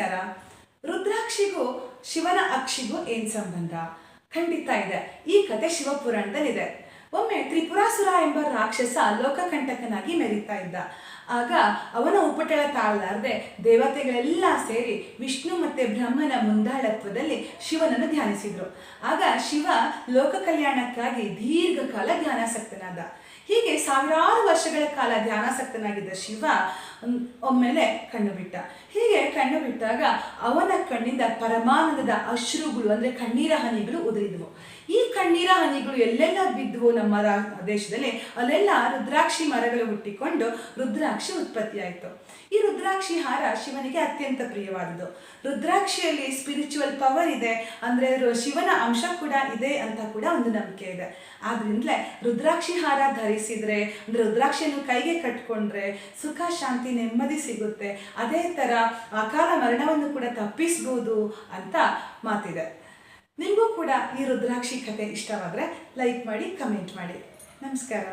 ನಮಸ್ಕಾರ ರುದ್ರಾಕ್ಷಿಗೂ ಶಿವನ ಅಕ್ಷಿಗೂ ಏನ್ ಸಂಬಂಧ? ಖಂಡಿತ ಇದೆ. ಈ ಕತೆ ಶಿವಪುರಾಣದಲ್ಲಿದೆ. ಒಮ್ಮೆ ತ್ರಿಪುರಾಸುರ ಎಂಬ ರಾಕ್ಷಸ ಲೋಕಕಂಟಕನಾಗಿ ಮೆರೀತಾ ಇದ್ದ. ಆಗ ಅವನ ಉಪಟಳ ತಾಳಲಾರದೆ ದೇವತೆಗಳೆಲ್ಲ ಸೇರಿ ವಿಷ್ಣು ಮತ್ತೆ ಬ್ರಹ್ಮನ ಮುಂದಾಳತ್ವದಲ್ಲಿ ಶಿವನನ್ನು ಧ್ಯಾನಿಸಿದ್ರು. ಆಗ ಶಿವ ಲೋಕ ಕಲ್ಯಾಣಕ್ಕಾಗಿ ದೀರ್ಘಕಾಲ ಧ್ಯಾನಾಸಕ್ತನಾದ. ಹೀಗೆ ಸಾವಿರಾರು ವರ್ಷಗಳ ಕಾಲ ಧ್ಯಾನಾಸಕ್ತನಾಗಿದ್ದ ಶಿವ ಒಮ್ಮೆಲೆ ಕಣ್ಣು ಬಿಟ್ಟ. ಹೀಗೆ ಕಣ್ಣು ಬಿಟ್ಟಾಗ ಅವನ ಕಣ್ಣಿಂದ ಪರಮಾನಂದದ ಅಶ್ರುಗಳು ಅಂದ್ರೆ ಕಣ್ಣೀರ ಹನಿಗಳು ಉದುರಿದವು. ಈ ಕಣ್ಣೀರ ಹನಿಗಳು ಎಲ್ಲೆಲ್ಲ ಬಿದ್ದವು ನಮ್ಮ ದೇಶದಲ್ಲಿ, ಅಲ್ಲೆಲ್ಲ ರುದ್ರಾಕ್ಷಿ ಮರಗಳು ಹುಟ್ಟಿಕೊಂಡು ರುದ್ರಾಕ್ಷಿ ಉತ್ಪತ್ತಿಯಾಯಿತು. ಈ ರುದ್ರಾಕ್ಷಿ ಹಾರ ಶಿವನಿಗೆ ಅತ್ಯಂತ ಪ್ರಿಯವಾದದ್ದು. ರುದ್ರಾಕ್ಷಿಯಲ್ಲಿ ಸ್ಪಿರಿಚುವಲ್ ಪವರ್ ಇದೆ, ಅಂದ್ರೆ ಶಿವನ ಅಂಶ ಕೂಡ ಇದೆ ಅಂತ ಕೂಡ ಒಂದು ನಂಬಿಕೆ ಇದೆ. ಆದ್ರಿಂದಲೇ ರುದ್ರಾಕ್ಷಿ ಹಾರ ಧರಿಸಿದ್ರೆ, ಅಂದ್ರೆ ರುದ್ರಾಕ್ಷಿಯನ್ನು ಕೈಗೆ ಕಟ್ಕೊಂಡ್ರೆ ಸುಖ, ಶಾಂತಿ, ನೆಮ್ಮದಿ ಸಿಗುತ್ತೆ. ಅದೇ ತರ ಅಕಾಲ ಮರಣವನ್ನು ಕೂಡ ತಪ್ಪಿಸ್ಬೋದು ಅಂತ ಮಾತಿದೆ. ನಿಮಗೂ ಕೂಡ ಈ ರುದ್ರಾಕ್ಷಿ ಕತೆ ಇಷ್ಟವಾದರೆ ಲೈಕ್ ಮಾಡಿ ಕಮೆಂಟ್ ಮಾಡಿ. ನಮಸ್ಕಾರ.